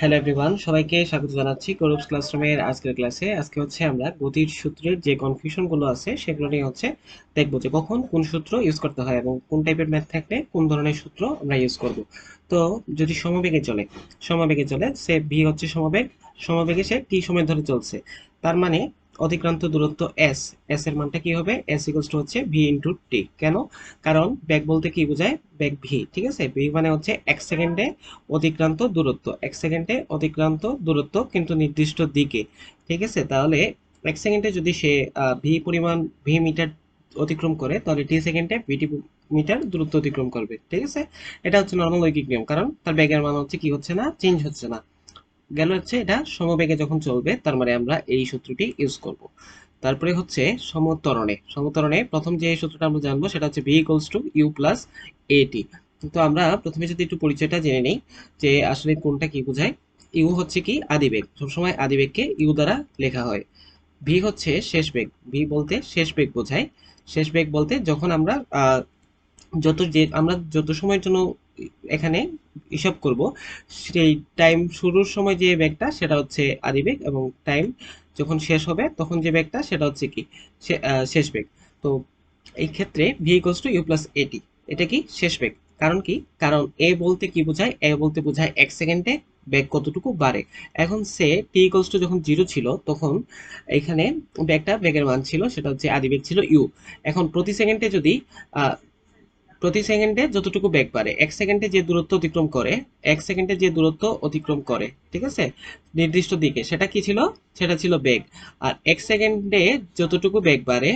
Hello everyone সবাইকে স্বাগত জানাচ্ছি করুপস ক্লাসরুমের আজকের ক্লাসে আজকে হচ্ছে আমরা গতির সূত্রের যে কনফিউশনগুলো আছে, সেগুলো নিয়ে হচ্ছে দেখব যে কখন কোন সূত্র ইউজ করতে হয় এবং কোন টাইপের ম্যাথ থাকলে কোন ধরনের সূত্র আমরা ইউজ করব। তো যদি সমবেগে চলে সমবেগে চলে, সে ভি হচ্ছে সমবেগ, সমবেগে সে টি সময় ধরে চলছে। তার মানে অতিক্রান্ত দূরত্ব এস এস এর মানটা কি হবে? এস ইকুয়ালস টু হচ্ছে ভি ইন্টু টি কেন? কারণ ব্যাগ বলতে কি বোঝায়? ব্যাগ ভি ঠিক আছে? ভি মানে হচ্ছে এক সেকেন্ডে অতিক্রান্ত দূরত্ব। এক সেকেন্ডে অতিক্রান্ত দূরত্ব কিন্তু নির্দিষ্ট দিকে, ঠিক আছে? তাহলে এক সেকেন্ডে যদি সে ভি পরিমাণ ভি মিটার অতিক্রম করে, তাহলে টি সেকেন্ডে ভিটি মিটার দূরত্ব অতিক্রম করবে, ঠিক আছে? এটা হচ্ছে নর্মাল ঐকিক নিয়ম। কারণ তার ব্যাগের মান হচ্ছে কি হচ্ছে না? চেঞ্জ হচ্ছে না। গেল হচ্ছে এটা সমবেগে যখন চলবে, তার মানে আমরা এই সূত্রটি ইউজ করব। তারপরে হচ্ছে সমতরণে। সমতরণে প্রথম যে সূত্রটা আমরা জানব সেটা হচ্ছে ভি টু ইউ প্লাস এটি তো আমরা প্রথমে যদি একটু পরিচয়টা জেনে নিই যে আসলে কোনটা কি বোঝায় ইউ হচ্ছে কি আদিবেগ। সবসময় আদিবেগকে ইউ দ্বারা লেখা হয়। ভি হচ্ছে শেষ বেগ। ভি বলতে শেষ বেগ বোঝায়। শেষ বেগ বলতে যখন আমরা যত যে, আমরা যত সময়ের জন্য এখানে হিসাব করব। সেই টাইম শুরুর সময় যে ব্যাগটা, সেটা হচ্ছে আদিবেগ এবং টাইম যখন শেষ হবে, তখন যে ব্যাগটা, সেটা হচ্ছে কি? শেষ বেগ তো এই ক্ষেত্রে V equals to U plus A T এটা কি? শেষ বেগ কারণ কি? কারণ এ বলতে কি বোঝায়? এ বলতে বোঝায় এক সেকেন্ডে ব্যাগ কতটুকু বাড়ে। এখন সে টি ইকুয়ালস টু যখন জিরো ছিল, তখন এখানে ব্যাগটা ব্যাগের মান ছিল, সেটা হচ্ছে আদিবেগ ছিল ইউ এখন প্রতি সেকেন্ডে যদি প্রতি সেকেন্ডে যতটুকু বেগ বাড়ে, এক সেকেন্ডে যে দূরত্ব অতিক্রম করে, এক সেকেন্ডে যে দূরত্ব অতিক্রম করে, ঠিক আছে? নির্দিষ্ট দিকে, সেটা কি ছিল? সেটা ছিল বেগ। আর এক সেকেন্ডে যতটুকু বেগ বাড়ে,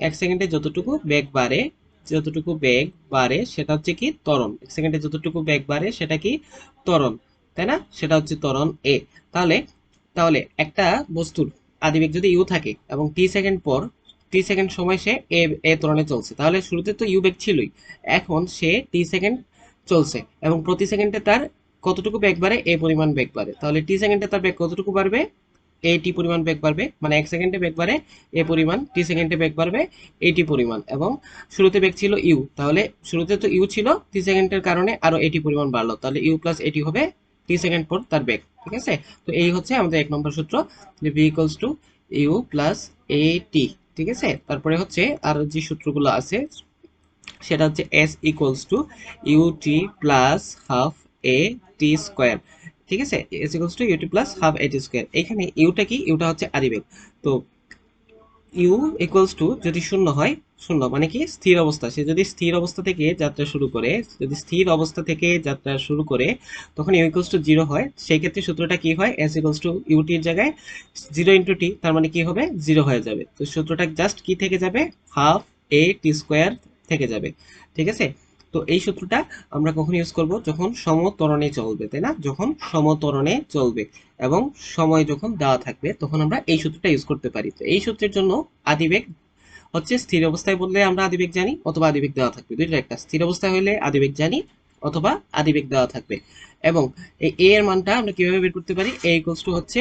এক সেকেন্ডে যতটুকু বেগ বাড়ে, যতটুকু বেগ বাড়ে, সেটা হচ্ছে কি? ত্বরণ। এক সেকেন্ডে যতটুকু বেগ বাড়ে, সেটা কি? ত্বরণ। তাই না? সেটা হচ্ছে ত্বরণ এ তাহলে তাহলে একটা বস্তুর আদিবেগ যদি ইউ থাকে এবং টি সেকেন্ড পর টি সেকেন্ড সময় সে এ এ ত্বরণে চলছে। তাহলে শুরুতে তো ইউ বেগ ছিলই। এখন সে টি সেকেন্ড চলছে এবং প্রতি সেকেন্ডে তার কতটুকু বেগ বাড়ে? এ পরিমাণ বেগ বাড়ে। তাহলে টি সেকেন্ডে তার বেগ কতটুকু বাড়বে? এ টি পরিমাণ বেগ বাড়বে। মানে এক সেকেন্ডে বেগ বাড়ে এ পরিমাণ টি সেকেন্ডে বেগ বাড়বে এটি পরিমাণ এবং শুরুতে বেগ ছিল ইউ তাহলে শুরুতে তো ইউ ছিল টি সেকেন্ডের কারণে আরও এটি পরিমাণ বাড়লো। তাহলে ইউ প্লাস এটি হবে টি সেকেন্ড পর তার বেগ ঠিক আছে? তো এই হচ্ছে আমাদের এক নম্বর সূত্র। যে V equals to U plus A T ঠিক আছে? তারপরে হচ্ছে আর যে সূত্রগুলো আছে, সেটা হচ্ছে S equals to U T plus half A T square ঠিক আছে? S equals to UT plus half A T square এখানে ইউটা কি? ইউটা হচ্ছে আরিবেগ তো ইউ ইকুয়ালস টু যদি শূন্য হয় শূন্য মানে কি? স্থির অবস্থা। সে যদি স্থির অবস্থা থেকে যাত্রা শুরু করে, যদি স্থির অবস্থা থেকে যাত্রা শুরু করে, তখন ইউ ইকুয়ালস টু জিরো হয়। সেই ক্ষেত্রে সূত্রটা কি হয়? এস ইকুয়ালস টু ইউটির জায়গায় জিরো ইন্টু টি তার মানে কি হবে? জিরো হয়ে যাবে। তো সূত্রটা জাস্ট কি থেকে যাবে? হাফ এ টি স্কোয়ার থেকে যাবে। ঠিক আছে? তো এই সূত্রটা আমরা কখন ইউজ করব? যখন সমতরণে চলবে, তাই না? যখন সমতরণে চলবে এবং সময় যখন দেওয়া থাকবে, তখন আমরা এই সূত্রটা ইউজ করতে পারি। তো এই সূত্রের জন্য আদিবেগ হচ্ছে স্থির অবস্থায় বললে আমরা আদিবেগ জানি অথবা আদিবেগ দেওয়া থাকবে। দুইটা একটা। স্থির অবস্থায় হলে আদিবেগ জানি অথবা আদিবেগ দেওয়া থাকবে। এবং এই এ এর মানটা আমরা কীভাবে বের করতে পারি? এ ইকুয়ালস টু হচ্ছে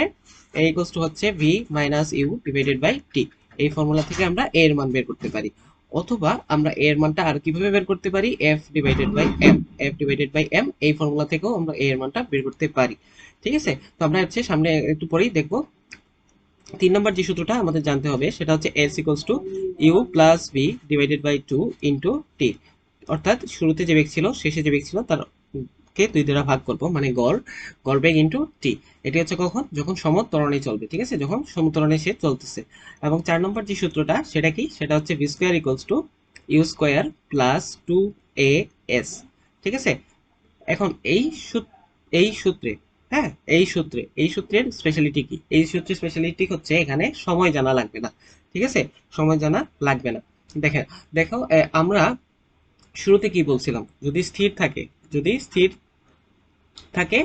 এ ইকুয়ালস টু হচ্ছে V minus U divided by T এই ফর্মুলা থেকে আমরা এ এর মান বের করতে পারি। অথবা আমরা এ এর মানটা আর কীভাবে বের করতে পারি? F divided by M F divided by M এই ফর্মুলা থেকেও আমরা এ এর মানটা বের করতে পারি। ঠিক আছে? তো আমরা হচ্ছে সামনে একটু পরেই দেখব তিন নম্বর যে সূত্রটা আমাদের জানতে হবে, সেটা হচ্ছে S equals to U plus V divided by two into T অর্থাৎ শুরুতে যে বেগ ছিল, শেষে যে বেগ ছিল, তার কে দুই দ্বারা ভাগ করব মানে গড় গড় বেগ ইন্টু টি এটি হচ্ছে কখন? যখন সমতরণে চলবে, ঠিক আছে? যখন সমতরণে সে চলতেছে। এবং চার নম্বর যে সূত্রটা, সেটা কি? সেটা হচ্ছে V square equals to U square plus two A S ঠিক আছে? এখন এই এই সূত্রে হ্যাঁ এই সূত্রে, এই সূত্রের স্পেশালিটি কি? এই সূত্রের স্পেশালিটি হচ্ছে এখানে সময় জানা লাগবে না, ঠিক আছে? সময় জানা লাগবে না। দেখেন, দেখো আমরা শুরুতে কি বলছিলাম? যদি স্থির থাকে, যদি স্থির থাকে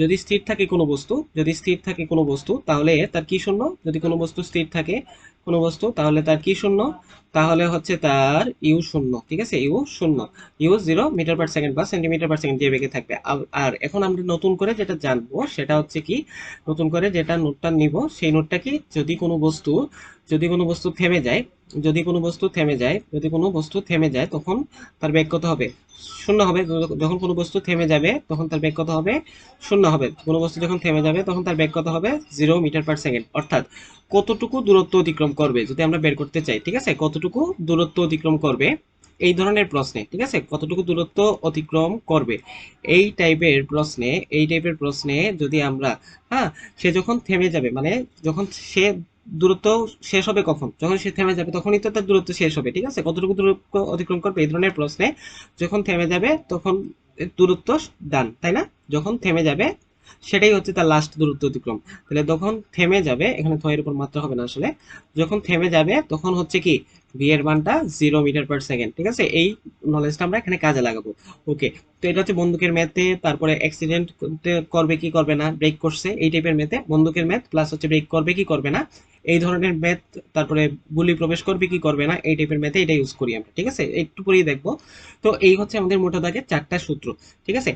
যদি স্থির থাকে কোনো বস্তু, যদি স্থির থাকে কোনো বস্তু, তাহলে তার কি শূন্য? যদি কোনো বস্তু স্থির থাকে কোনো বস্তু, তাহলে তার কি শূন্য? তাহলে হচ্ছে তার ইউ শূন্য, ঠিক আছে? ইউ শূন্য। U zero metre per second বা সেন্টিমিটার পার সেকেন্ড যে বেগে থাকবে। আর এখন আমরা নতুন করে যেটা জানব সেটা হচ্ছে কি, নতুন করে যেটা নোটটা নিব, সেই নোটটা কি যদি কোনো বস্তু, যদি কোনো বস্তু থেমে যায়, যদি কোনো বস্তু থেমে যায়, যদি কোনো বস্তু থেমে যায়, তখন তার বেগ কত হবে? শূন্য হবে। যখন কোনো বস্তু থেমে যাবে, তখন তার বেগ কত হবে? শূন্য হবে। কোনো বস্তু যখন থেমে যাবে, তখন তার বেগ কত হবে? Zero metre per second. অর্থাৎ কতটুকু দূরত্ব অতিক্রম করবে যদি আমরা বের করতে চাই, ঠিক আছে? কতটুকু দূরত্ব অতিক্রম করবে? এই ধরনের প্রশ্নে, ঠিক আছে? কতটুকু দূরত্ব অতিক্রম করবে? এই টাইপের প্রশ্নে, এই টাইপের প্রশ্নে যদি আমরা হ্যাঁ সে যখন থেমে যাবে মানে যখন সে দূরত্ব শেষ হবে কখন? যখন সে থেমে যাবে, তখনই তো তার দূরত্ব শেষ হবে, ঠিক আছে? কতটুকু দূরত্ব অতিক্রম করবে এই ধরনের প্রশ্নে? যখন থেমে যাবে, তখন দূরত্ব ডান তাই না? যখন থেমে যাবে, সেটাই হচ্ছে তার লাস্ট দূরত্ব অতিক্রম। তাহলে যখন থেমে যাবে, এখানে থয়ের উপর মাত্রা হবে না আসলে। যখন থেমে যাবে, তখন হচ্ছে কি? ভি এর মানটা জিরো মিটার পার সেকেন্ড ঠিক আছে? এই নলেজটা আমরা এখানে কাজে লাগাবো। ওকে তো এটা হচ্ছে বন্দুকের ম্যাথে তারপরে অ্যাক্সিডেন্ট করবে কি করবে না ব্রেক করছে, এই টাইপের ম্যাথে বন্দুকের ম্যাথ প্লাস হচ্ছে ব্রেক করবে কি করবে না, এই ধরনের ম্যাথ তারপরে গুলি প্রবেশ করবে কি করবে না, এই টাইপের ম্যাথে এটা ইউজ করি আমরা, ঠিক আছে? একটু পরেই দেখব। তো এই হচ্ছে আমাদের মোটা দাগের চারটা সূত্র, ঠিক আছে?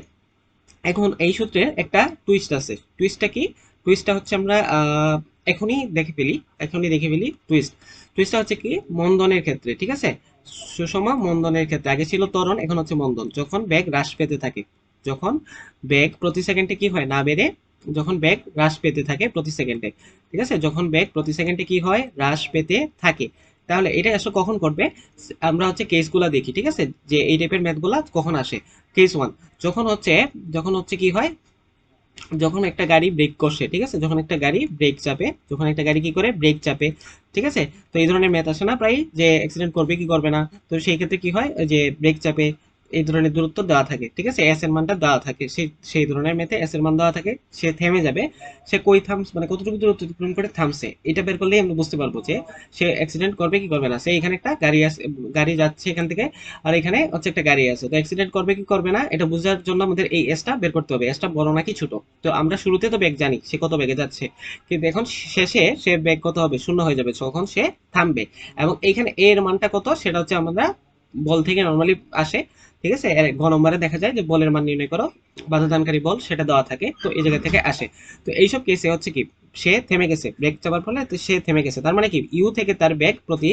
এখন এই সূত্রের একটা টুইস্ট আছে। টুইস্টটা কি? টুইস্টটা হচ্ছে আমরা এখনই দেখে ফেলি, এখনই দেখে ফেলি টুইস্ট টুইস্টটা হচ্ছে কি? মন্দনের ক্ষেত্রে, ঠিক আছে? সুষমা মন্দনের ক্ষেত্রে। আগে ছিল ত্বরণ, এখন হচ্ছে মন্দন। যখন বেগ হ্রাস পেতে থাকে, যখন বেগ প্রতি সেকেন্ডে কি হয়? না বেড়ে, যখন বেগ হ্রাস পেতে থাকে প্রতি সেকেন্ডে। ঠিক আছে? যখন বেগ প্রতি সেকেন্ডে কি হয়? হ্রাস পেতে থাকে। তাহলে এটা আসলে কখন করবে আমরা হচ্ছে কেসগুলা দেখি, ঠিক আছে? যে এই টাইপের ম্যাথগুলা কখন আসে? কেস ওয়ান যখন হচ্ছে যখন হচ্ছে কি হয়? যখন একটা গাড়ি ব্রেক করছে ঠিক আছে? যখন একটা গাড়ি ব্রেক চাপে, যখন একটা গাড়ি কি করে? ব্রেক চাপে, ঠিক আছে? তো এই ধরনের ম্যাথ আসে না, প্রায় যে অ্যাক্সিডেন্ট করবে কি করবে না? তো সেই ক্ষেত্রে কি হয়? যে ব্রেক চাপে এই ধরনের দূরত্ব দেওয়া থাকে, ঠিক আছে? এস এর মানটা দেওয়া থাকে, সেই সেই ধরনের ম্যাথে এস এর মান দেওয়া থাকে, সে থেমে যাবে। সে কই থামস মানে কতটুকু দূরত্ব অতিক্রম করে থামছে এটা বের করলেই আমরা বুঝতে পারব যে সে অ্যাক্সিডেন্ট করবে কি করবে না। সে এখানে একটা গাড়ি গাড়ি যাচ্ছে এখান থেকে, আর এখানে হচ্ছে একটা গাড়ি আছে। তো অ্যাক্সিডেন্ট করবে কি করবে না, এটা বোঝার জন্য আমাদের এই এসটা বের করতে হবে। এসটা বড় নাকি ছোট? তো আমরা শুরুতে তো বেগ জানি সে কত বেগে যাচ্ছে। কিন্তু এখন শেষে সে বেগ কত হবে? শূন্য হয়ে যাবে, তখন সে থামবে। এবং এইখানে এর মানটা কত? সেটা হচ্ছে আমরা বল থেকে নর্মালি আসে ঠিক আছে? ঘ নম্বরে দেখা যায় যে বলের মান নির্ণয় করো বাধাদানকারী বল সেটা দেওয়া থাকে, তো এই জায়গা থেকে আসে। তো এইসব কেসে হচ্ছে কি, সে থেমে গেছে ব্রেক চাপার ফলে সে থেমে গেছে। তার মানে কি ইউ থেকে তার ব্যাগ প্রতি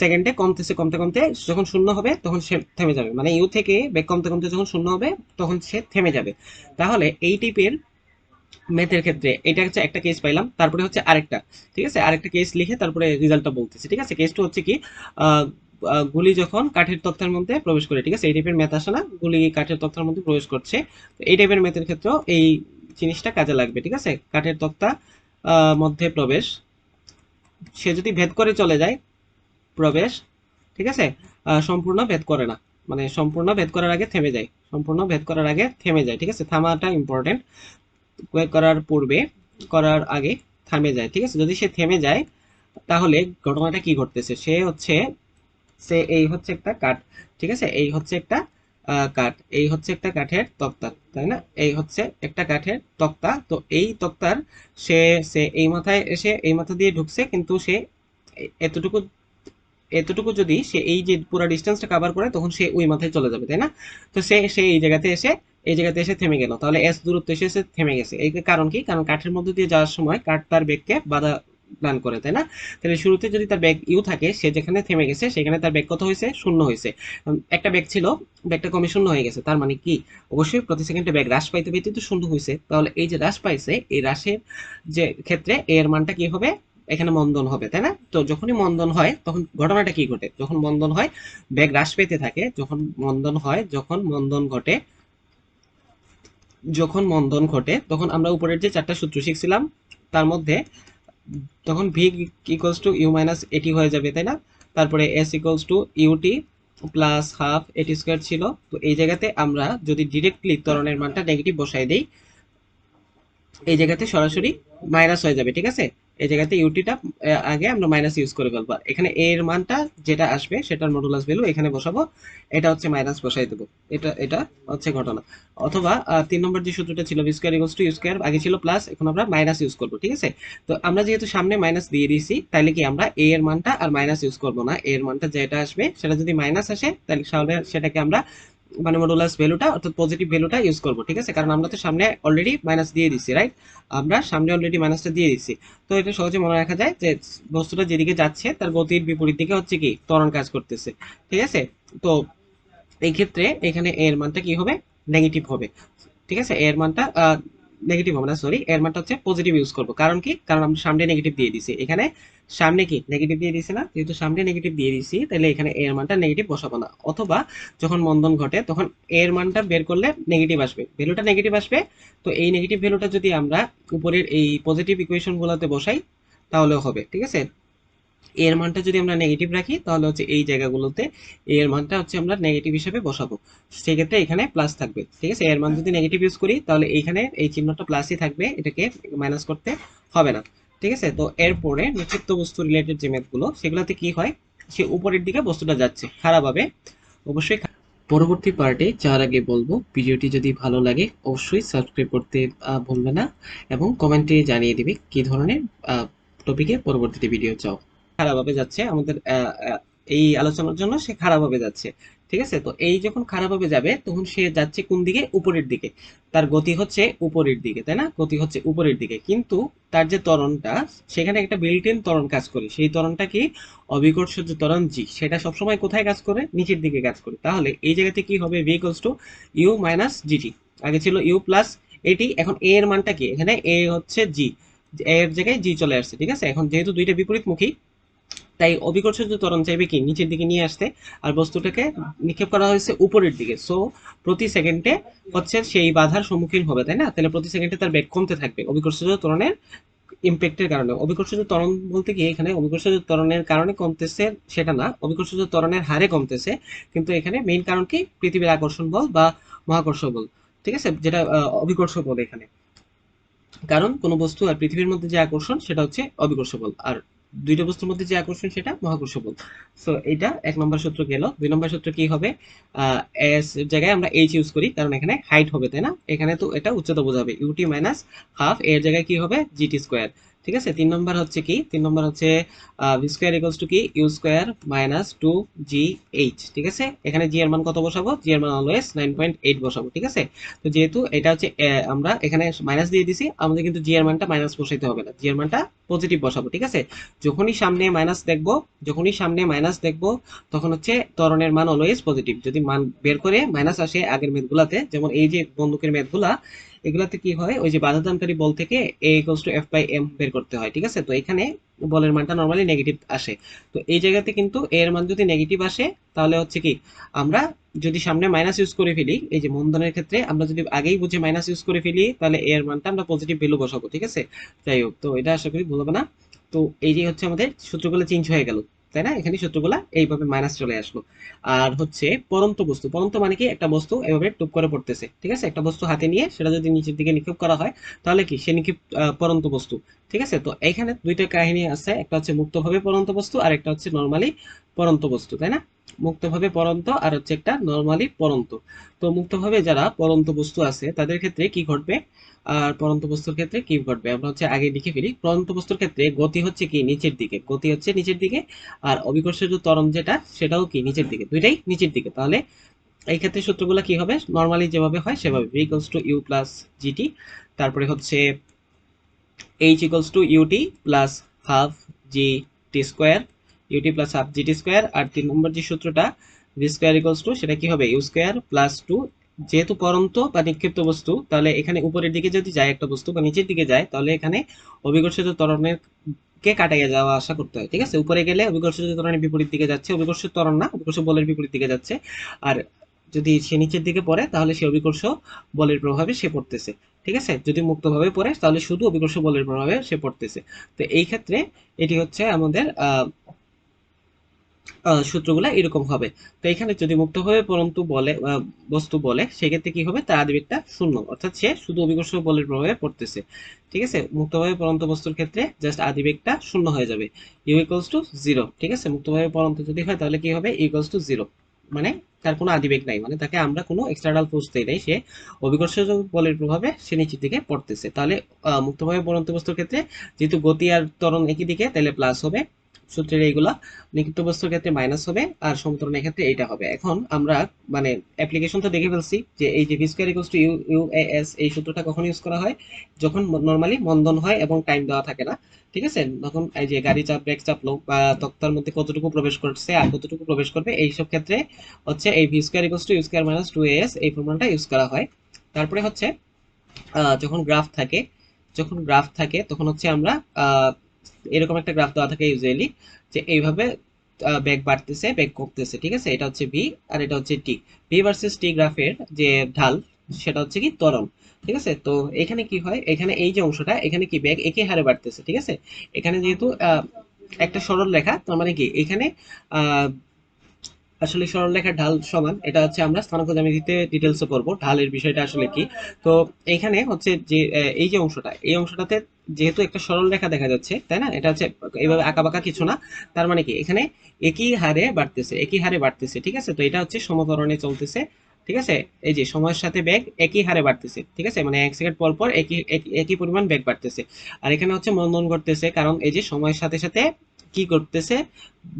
সেকেন্ডে কমতেছে, কমতে কমতে যখন শূন্য হবে, তখন সে থেমে যাবে। মানে ইউ থেকে ব্যাগ কমতে কমতে যখন শূন্য হবে, তখন সে থেমে যাবে। তাহলে এই টাইপের ম্যাথের ক্ষেত্রে এটা হচ্ছে একটা কেস পাইলাম, তারপরে হচ্ছে আরেকটা, ঠিক আছে? আরেকটা কেস লিখে তারপরে রেজাল্টটা বলতেছি, ঠিক আছে? কেসটা হচ্ছে কি গুলি যখন কাঠের তক্তার মধ্যে প্রবেশ করে, ঠিক আছে? এই টাইপের ম্যাথ আসে না, গুলি কাঠের তক্তার মধ্যে প্রবেশ করছে। তো এই টাইপের ম্যাথের ক্ষেত্রেও এই জিনিসটা কাজে লাগবে, ঠিক আছে? কাঠের তক্তা মধ্যে প্রবেশ। সে যদি ভেদ করে চলে যায়, প্রবেশ, ঠিক আছে? সম্পূর্ণ ভেদ করে না। মানে সম্পূর্ণ ভেদ করার আগে থেমে যায়। সম্পূর্ণ ভেদ করার আগে থেমে যায়, ঠিক আছে? থামাটা ইম্পর্টেন্ট করার পূর্বে, করার আগে থামে যায়, ঠিক আছে? যদি সে থেমে যায়, তাহলে ঘটনাটা কি ঘটতেছে? সে হচ্ছে সে এই হচ্ছে একটা কাঠ, ঠিক আছে? এই হচ্ছে একটা কাঠ, এই হচ্ছে একটা কাঠের তক্তা, তাই না? এই হচ্ছে একটা কাঠের তক্তা, তো এই তক্তার সে সে এই মাথায় এসে এই মাথা দিয়ে ঢুকছে, কিন্তু সে এতটুকু এতটুকু যদি সে এই যে পুরো ডিস্টেন্সটা কভার করে, তখন সে ওই মাথায় চলে যাবে, তাই না? তো সে সে এই জায়গাতে এসে, এই জায়গাতে এসে থেমে গেল। তাহলে এস দূরত্ব এসে এসে থেমে গেছে। এই কারণ কি? কারণ কাঠের মধ্যে দিয়ে যাওয়ার সময় কাঠ তার বেগকে বাধা দান করে, তাই না? তাহলে শুরুতে যদি তার বেগ ইউ থাকে, সে যেখানে থেমে গেছে, সেখানে তার বেগ কত হয়েছে? শূন্য হয়েছে। একটা ব্যাগ ছিল ব্যাগটা কমে শূন্য হয়ে গেছে। তার মানে কি? অবশ্যই প্রতি সেকেন্ডে বেগ হ্রাস পাইতে পাইতে তো শূন্য হয়েছে তাহলে এই যে হ্রাস পাইছে, এই হ্রাসের যে ক্ষেত্রে এর মানটা কি হবে? এখানে মন্দন হবে, তাই না? তো যখনই মন্দন হয়, তখন ঘটনাটা কি ঘটে? যখন মন্দন হয় ব্যাগ হ্রাস পেতে থাকে। যখন মন্দন হয়, যখন মন্দন ঘটে, যখন মন্দন ঘটে, তখন আমরা উপরের যে চারটা সূত্র শিখছিলাম, তার মধ্যে তখন V equals to U minus A T হয়ে যাবে, তাই না? তারপরে S equals to U T plus half A T square ছিল। তো এই জায়গাতে আমরা যদি ডিরেক্টলি ত্বরণের মানটা নেগেটিভ বসাই দিই, এই জায়গাতে সরাসরি মাইনাস হয়ে যাবে, ঠিক আছে? এই জায়গাতে ইউটিটা আগে আমরা মাইনাস ইউজ করে ফেলব। এখানে এ এর মানটা যেটা আসবে, সেটার মডুলাস ভ্যালু এখানে বসাবো। এটা হচ্ছে মাইনাস বসাই দেবো। এটা এটা হচ্ছে ঘটনা। অথবা তিন নম্বর যে সূত্রটা ছিল V square equals to U square আগে ছিল প্লাস এখন আমরা মাইনাস ইউজ করব, ঠিক আছে? তো আমরা যেহেতু সামনে মাইনাস দিয়ে দিয়েছি, তাহলে কি আমরা এ এর মানটা আর মাইনাস ইউজ করব না। এ এর মানটা যেটা আসবে, সেটা যদি মাইনাস আসে, তাহলে সেটাকে আমরা মানে মডুলাস ভ্যালুটা অর্থাৎ পজিটিভ ভ্যালুটা ইউজ করব, ঠিক আছে? কারণ আমরা তো সামনে অলরেডি মাইনাস দিয়ে দিচ্ছি রাইট আমরা সামনে অলরেডি মাইনাসটা দিয়ে দিচ্ছি তো এটা সহজে মনে রাখা যায় যে বস্তুটা যেদিকে যাচ্ছে, তার গতির বিপরীত দিকে হচ্ছে কি? ত্বরণ কাজ করতেছে, ঠিক আছে? তো এই ক্ষেত্রে এখানে এর মানটা কি হবে? নেগেটিভ হবে, ঠিক আছে? এর মানটা নেগেটিভ হবে না সরি এর মানটা হচ্ছে পজিটিভ ইউজ করব। কারণ কি? কারণ আমরা সামনে নেগেটিভ দিয়ে দিছি। এখানে সামনে কি? নেগেটিভ দিয়ে দিছি না? যেহেতু সামনে নেগেটিভ দিয়ে দিছি, তাহলে এখানে এর মানটা নেগেটিভ বসাবো না। অথবা যখন মন্দন ঘটে, তখন এর মানটা বের করলে নেগেটিভ আসবে। ভ্যালুটা নেগেটিভ আসবে, তো এই নেগেটিভ ভ্যালুটা যদি আমরা উপরের এই পজিটিভ ইকুয়েশন গুলোতে বসাই, তাহলেও হবে, ঠিক আছে? এর মানটা যদি আমরা নেগেটিভ রাখি, তাহলে হচ্ছে এই জায়গাগুলোতে এর মানটা হচ্ছে আমরা নেগেটিভ হিসেবে বসাবো। সেক্ষেত্রে এখানে প্লাস থাকবে। ঠিক আছে? এর মান যদি নেগেটিভ ইউজ করি, তাহলে এইখানে এই চিহ্নটা প্লাসই থাকবে, এটাকে মাইনাস করতে হবে না। ঠিক আছে? তো এরপরে নিক্ষিপ্ত বস্তু রিলেটেড যে ম্যাথগুলো সেগুলোতে কি হয়? সে উপরের দিকে বস্তুটা যাচ্ছে, খারাপ হবে। অবশ্যই পরবর্তী পার্টে যাওয়ার আগে বলব, ভিডিওটি যদি ভালো লাগে, অবশ্যই সাবস্ক্রাইব করতে ভুলবে না এবং কমেন্টে জানিয়ে দিবে কি ধরনের টপিকে পরবর্তীতে ভিডিও চাও। খারাপভাবে যাচ্ছে, আমাদের এই আলোচনার জন্য সে খারাপভাবে যাচ্ছে। ঠিক আছে? তো এই যখন খারাপভাবে যাবে, তখন সে যাচ্ছে কোন দিকে? উপরের দিকে। তার গতি হচ্ছে উপরের দিকে, তাই না? গতি হচ্ছে উপরের দিকে। কিন্তু তার যে ত্বরণটা, সেখানে একটা বিল্ট ইন ত্বরণ কাজ করে। সেই ত্বরণটা কি? অবিকর্ষ যে ত্বরণ জি। সেটা সবসময় কোথায় কাজ করে? নিচের দিকে কাজ করে। তাহলে এই জায়গাতে কি হবে? V equals to U minus G T আগে ছিল ইউ প্লাস এটি এখন এ এর মানটা কি? এখানে এ হচ্ছে জি এর জায়গায় জি চলে আসছে। ঠিক আছে? এখন যেহেতু দুইটা বিপরীতমুখী তাই অবিকর্ষিত ত্বরণ চাইবে কি? নিচের দিকে নিয়ে আসতে। আর বস্তুটাকে নিক্ষেপ করা হয়েছে উপরের দিকে। সো প্রতি সেকেন্ডে হচ্ছে সেই বাধার সম্মুখীন হবে তাই না? তাহলে প্রতি সেকেন্ডে তার বেগ কমতে থাকবে অবিকর্ষিত ত্বরণের ইম্প্যাক্টের কারণে। অবিকর্ষিত ত্বরণ বলতে কি? এখানে অবিকর্ষিত ত্বরণের কারণে কমতেছে সেটা না। অবিকর্ষিত ত্বরণের হারে কমতেছে। কিন্তু এখানে মেইন কারণ কি? পৃথিবীর আকর্ষণ বল বা মহাকর্ষ বল। ঠিক আছে? যেটা আহ, অবিকর্ষ বল এখানে। কারণ কোনো বস্তু আর পৃথিবীর মধ্যে যে আকর্ষণ সেটা হচ্ছে অবিকর্ষ বল। আর দুইটা বস্তুর মধ্যে যে আকর্ষণ সেটা মহাকর্ষ বল সো এটা এক নম্বর সূত্র গেল। দুই নম্বর সূত্র কি হবে? এস জায়গায় আমরা এইচ ইউজ করি, কারণ এখানে হাইট হবে, তাই না? এখানে তো এটা উচ্চতা বোঝাবে। ইউটি মাইনাস হাফ এর জায়গায় কি হবে? জিটি স্কোয়ার ঠিক আছে? তিন নম্বর হচ্ছে কি? তিন নম্বর হচ্ছে ভি স্কোয়ার ইকুয়ালস টু কি? U square minus two G H ঠিক আছে? এখানে জি এর মান কত বসাবো? জি এর মান অলওয়েজ নাইন পয়েন্ট এইট বসাবো। ঠিক আছে? তো যেহেতু এটা হচ্ছে আমরা এখানে মাইনাস দিয়ে দিছি, আমাদের কিন্তু জি এর মানটা মাইনাস বসাইতে হবে না। জি এর মানটা পজিটিভ বসাবো, ঠিক আছে? যখনই সামনে মাইনাস দেখব, যখনই সামনে মাইনাস দেখব, তখন হচ্ছে ত্বরণের মান অলওয়েজ পজিটিভ যদি মান বের করে মাইনাস আসে আগের মেদগুলাতে, যেমন এই যে বন্দুকের মেথগুলা এগুলাতে কি হয়? ওই যে বাধাদানকারী বল থেকে A equals to F by M বের করতে হয়, ঠিক আছে? তো এখানে বলের মানটা নর্মালি নেগেটিভ আসে। তো এই জায়গাতে কিন্তু এর মান যদি নেগেটিভ আসে, তাহলে হচ্ছে কি, আমরা যদি সামনে মাইনাস ইউজ করে ফেলি, এই যে মন্দনের ক্ষেত্রে আমরা যদি আগেই বুঝে মাইনাস ইউজ করে ফেলি, তাহলে এর মানটা আমরা পজিটিভ ভ্যালু বসাবো, ঠিক আছে? যাই হোক, তো এটা আশা করি ভুল হবে না। তো এই যে হচ্ছে আমাদের সূত্রগুলো চেঞ্জ হয়ে গেল। তাই না? এখানে সূত্রগুলা এইভাবে মাইনাস চলে আসলো। আর হচ্ছে পরন্ত বস্তু, পরন্ত মানে কি? একটা বস্তু এভাবে টুপ করে পড়তেছে, ঠিক আছে? একটা বস্তু হাতে নিয়ে সেটা যদি নিচের দিকে নিক্ষেপ করা হয়, তাহলে কি? সে নিক্ষেপ পরন্ত বস্তু, ঠিক আছে? তো এখানে দুইটা কাহিনী আছে, একটা হচ্ছে মুক্তভাবে পরন্ত বস্তু আর একটা হচ্ছে নর্মালি পরন্ত বস্তু, তাই না? মুক্তভাবে পরন্ত আর হচ্ছে একটা নর্মালি পরন্ত। তো মুক্তভাবে যারা পরন্ত বস্তু আছে, তাদের ক্ষেত্রে কি ঘটবে? আর পরন্ত বস্তুর ক্ষেত্রে কি ঘটবে? আমরা হচ্ছে আগে লিখে ফেলি। পরন্ত বস্তুর ক্ষেত্রে গতি হচ্ছে কি? নিচের দিকে। গতি হচ্ছে নিচের দিকে আর অবিকর্ষজ ত্বরণ যেটা, সেটাও কি? নিচের দিকে। দুইটাই নিচের দিকে। তাহলে এই ক্ষেত্রে সূত্রগুলো কি হবে? নর্মালি যেভাবে হয়, সেভাবে। V equals to U plus G T তারপরে হচ্ছে H equals to U T plus half G T square U T plus half G T square আর তিন নম্বর যে সূত্রটা ভি স্কোয়ার ইকুয়ালস টু সেটা কি হবে? ইউ স্কোয়ার প্লাস টু যেহেতু পরন্ত বা নিক্ষিপ্ত বস্তু তাহলে এখানে উপরের দিকে যদি যায় একটা বস্তু বা নিচের দিকে যায় তাহলে এখানে অবিকর্ষিত ত্বরণের কে কাটাইয়া যাওয়া আসা করতে হয় ঠিক আছে? উপরে গেলে অবিকর্ষিত ত্বরণের বিপরীত দিকে যাচ্ছে অবিকর্ষ ত্বরণ না অবিকর্ষ বলের বিপরীত দিকে যাচ্ছে। আর যদি সে নিচের দিকে পড়ে তাহলে সে অবিকর্ষ বলের প্রভাবে সে পড়তেছে ঠিক আছে? যদি মুক্তভাবে পড়ে তাহলে শুধু অবিকর্ষ বলের প্রভাবে সে পড়তেছে। তো এই ক্ষেত্রে এটি হচ্ছে আমাদের আহ, সূত্রগুলো এরকম হবে। তো এখানে যদি মুক্তভাবে পরন্তু বলে বস্তু বলে, সেক্ষেত্রে কি হবে? তার আদিবেগটা শূন্য। অর্থাৎ সে শুধু অভিকর্ষ বলের প্রভাবে পড়তেছে। ঠিক আছে? মুক্তভাবে পরন্ত বস্তুর ক্ষেত্রে জাস্ট আদিবেগটা শূন্য হয়ে যাবে। ইউ ইকুয়ালস টু জিরো ঠিক আছে? মুক্তভাবে পরন্ত যদি হয়, তাহলে কি হবে? ইকুয়ালস টু জিরো মানে তার কোনো আদিবেগ নাই। মানে তাকে আমরা কোনো এক্সটার্নাল ফোর্স দেই নাই। সে অভিকর্ষ বলের প্রভাবে সে নিচের দিকে পড়তেছে। তাহলে মুক্তভাবে পরন্ত বস্তুর ক্ষেত্রে যেহেতু গতি আর ত্বরণ একই দিকে, তাহলে প্লাস হবে সূত্রের এইগুলা নিক্ষিপ্ত বস্তুর ক্ষেত্রে মাইনাস হবে আর সমতরণের ক্ষেত্রে এইটা হবে। এখন আমরা মানে অ্যাপ্লিকেশন তো দেখে ফেলছি যে এই যে V square equals to U U S এই সূত্রটা কখন ইউজ করা হয়? যখন নর্মালি মন্দন হয় এবং টাইম দেওয়া থাকে না। ঠিক আছে? তখন এই যে গাড়ি চাপ ব্রেক চাপ, লোক বা তক্তার মধ্যে কতটুকু প্রবেশ করছে আর কতটুকু প্রবেশ করবে এই সব ক্ষেত্রে হচ্ছে এই V square equals to U minus two S এই ফর্মুলাটা ইউজ করা হয়। তারপরে হচ্ছে যখন গ্রাফ থাকে, যখন গ্রাফ থাকে, তখন হচ্ছে আমরা এরকম একটা গ্রাফ দেওয়া থাকে ইউজুয়ালি যে এইভাবে ব্যাগ বাড়তেছে ব্যাগ কমতেছে, ঠিক আছে? এটা হচ্ছে ভি আর এটা হচ্ছে টি ভি ভার্সেস টি গ্রাফের যে ঢাল, সেটা হচ্ছে কি তরল, ঠিক আছে? তো এখানে কি হয়? এখানে এই যে অংশটা, এখানে কি ব্যাগ একই হারে বাড়তেছে, ঠিক আছে? এখানে যেহেতু একটা সরল রেখা, তার মানে কি? এখানে আসলে সরলরেখার ঢাল সমান, এটা হচ্ছে আমরা স্থানাঙ্ক জ্যামিতিতে ডিটেলসে পড়ব ঢালের বিষয়টা আসলে কি? তো এইখানে হচ্ছে যে এই যে অংশটা, এই অংশটাতে যেহেতু একটা সরল রেখা দেখা যাচ্ছে, তাই না? এটা হচ্ছে এইভাবে আঁকাবাঁকা কিছু না, তার মানে কি? এখানে একই হারে বাড়তেছে, একই হারে বাড়তেছে, ঠিক আছে? তো এটা হচ্ছে সমতরণে চলতেছে, ঠিক আছে? এই যে সময়ের সাথে বেগ একই হারে বাড়তেছে, ঠিক আছে? মানে এক সেকেন্ড পর পর একই, একই- পরিমাণ বেগ বাড়তেছে। আর এখানে হচ্ছে মন্দন ঘটতেছে, কারণ এই যে সময়ের সাথে সাথে কি করতেছে?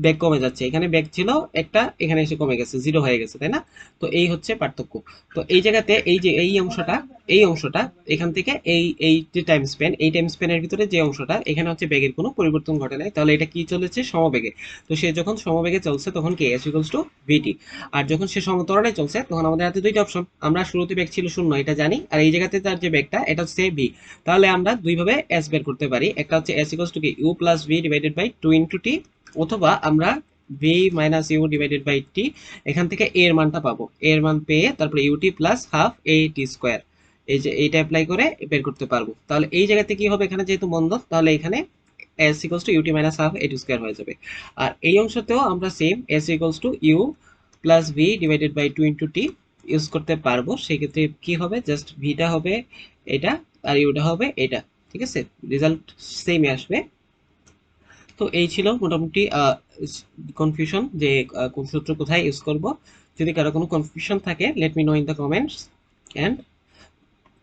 ব্যাগ কমে যাচ্ছে। এখানে ব্যাগ ছিল, একটা এখানে এসে কমে গেছে জিরো হয়ে গেছে, তাই না? তো এই হচ্ছে পার্থক্য। তো এই জায়গাতে এই যে, এই অংশটা এই অংশটা, এখান থেকে এই এই যে টাইম স্পেন এই টাইম স্পেনের ভিতরে যে অংশটা, এখানে হচ্ছে বেগের কোনো পরিবর্তন ঘটে নাই। তাহলে এটা কি চলেছে? সমবেগে। তো সে যখন সমবেগে চলছে, তখন কে? এস ইকুয়ালস টু ভিটি আর যখন সে সমতরণে চলছে, তখন আমাদের হাতে দুইটা অপশন আমরা শুরুতে বেগ ছিল শূন্য, এটা জানি। আর এই জায়গাতে তার যে বেগটা এটা হচ্ছে ভি তাহলে আমরা দুইভাবে এস বের করতে পারি। একটা হচ্ছে এস ইকুয়ালস টু কি? U plus V divided by two into T অথবা আমরা V minus U divided by T এখান থেকে এর মানটা পাবো। এর মান পেয়ে তারপরে U T plus half A T square এই যে এইটা অ্যাপ্লাই করে বের করতে পারব। তাহলে এই জায়গাতে কি হবে? এখানে যেহেতু বন্ধ, তাহলে এখানে S equals to U T minus half A T square হয়ে যাবে। আর এই অংশতেও আমরা same S equals to U plus V divided by two into T use করতে পারব। সেক্ষেত্রে কি হবে? জাস্ট ভিটা হবে এটা আর ইউটা হবে এটা। ঠিক আছে? রেজাল্ট সেমই আসবে। তো এই ছিল মোটামুটি কনফিউশন যে কোন সূত্র কোথায় ইউজ করব। যদি কারও কোনো কনফিউশন থাকে let me know in the comments and